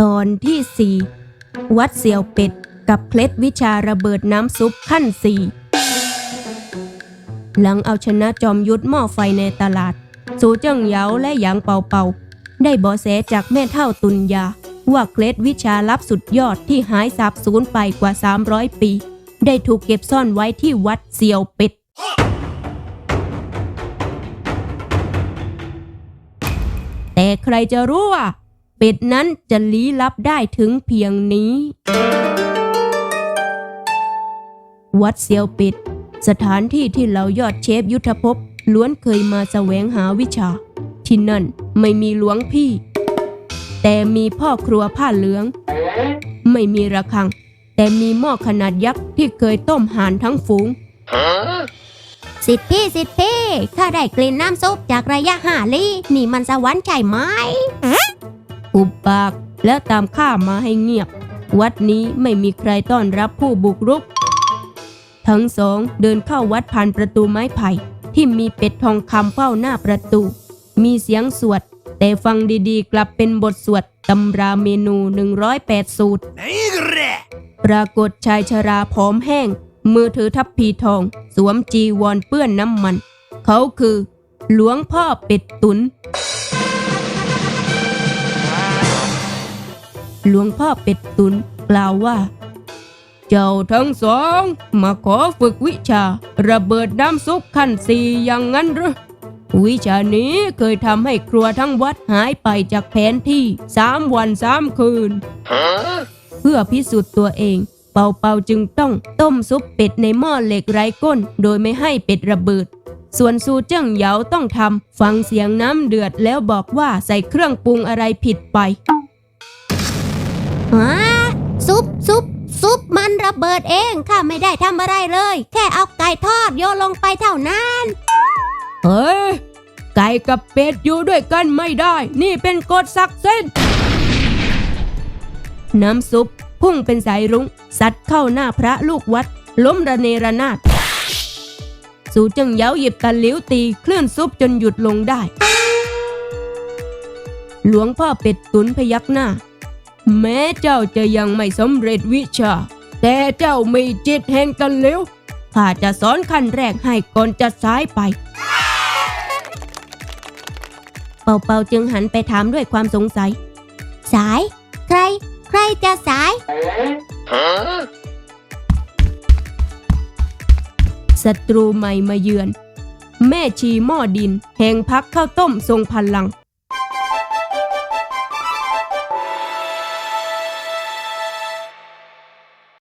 ตอนที่สี่วัดเสี่ยวเป็ดกับเคล็ดวิชาระเบิดน้ำซุปขั้นสี่หลังเอาชนะจอมยุทธหม้อไฟในตลาด สูเจิ้งเหยาและหยางเป่าเปา ได้บอแสจากแม่เท่าตุนยา ว่าเคล็ดวิชาลับสุดยอดที่หายสาบสูญไปกว่า 300 ปี ได้ถูกเก็บซ่อนไว้ที่วัดเสี่ยวเป็ด แต่ใครจะรู้ว่าเป็ดนั้นจะลี้ลับได้ถึงเพียงนี้ วัดเซียวเป็ดสถานที่ที่เหล่ายอดเชฟยุทธภพล้วนเคยมาแสวงหาวิชา ที่นั่นไม่มีหลวงพี่ แต่มีพ่อครัวผ้าเหลือง ไม่มีระฆัง แต่มีหม้อขนาดยักษ์ที่เคยต้มห่านทั้งฝูง สิทธิ์พี่สิทธิ์พี่ ข้าได้กลิ่นน้ำซุปจากระยะห้าลี้นี่มันสวรรค์ใช่ไหมอุบปากแล้วตามข้ามาให้เงียบ วัดนี้ไม่มีใครต้อนรับผู้บุกรุก ทั้งสองเดินเข้าวัดผ่านประตูไม้ไผ่ ที่มีเป็ดทองคำเฝ้าหน้าประตู มีเสียงสวด แต่ฟังดีๆ กลับเป็นบทสวดตำราเมนู 108 สูตร ปรากฏชายชราผอมแห้ง มือถือทัพพีทอง สวมจีวรเปื้อนน้ำมัน เขาคือ หลวงพ่อเป็ดตุน หลวงพ่อเป็ดตุนกล่าวว่า เจ้าทั้งสอง มาขอฝึกวิชา ระเบิดน้ำซุปขั้นสี่อย่างนั้นหรือวิชานี้เคยทำให้ครัวทั้งวัดหายไปจากแผนที่สามวันสามคืน เพื่อพิสูจน์ตัวเอง เป่าเป่าจึงต้องต้มซุปเป็ดในหม้อเหล็กไร้ก้น โดยไม่ให้เป็ดระเบิด ส่วนซูเจิ้งเหยาต้องทำฟังเสียงน้ำเดือดแล้วบอกว่าใส่เครื่องปรุงอะไรผิดไปฮะซุปซุปซุปมันระเบิดเองข้าไม่ได้ทำอะไรเลย แค่เอาไก่ทอดโยนลงไปเท่านั้น เฮ้ย ไก่กับเป็ดอยู่ด้วยกันไม่ได้ นี่เป็นกฎศักดิ์สิทธิ์น้ำซุปพุ่งเป็นสายรุง้งซัดเข้าหน้าพระลูกวัด ล้มระเนระนาด สูจึงเหยาหยิบตะหลิวตีคลื่นซุปจนหยุดลงได้ หลวงพ่อเป็ดตุนพยักหน้า แม้เจ้าจะยังไม่สำเร็จวิชา แต่เจ้ามีจิตแห่งกันเลี้ยวข้าจะสอนขั้นแรกให้ก่อนจะสายไป เป่าเป่าจึงหันไปถามด้วยความสงสัย สาย ใคร ใครจะสาย ศัตรูใหม่มาเยือน แม่ชีหม้อดิน แห่งพักข้าวต้มทรงพลัง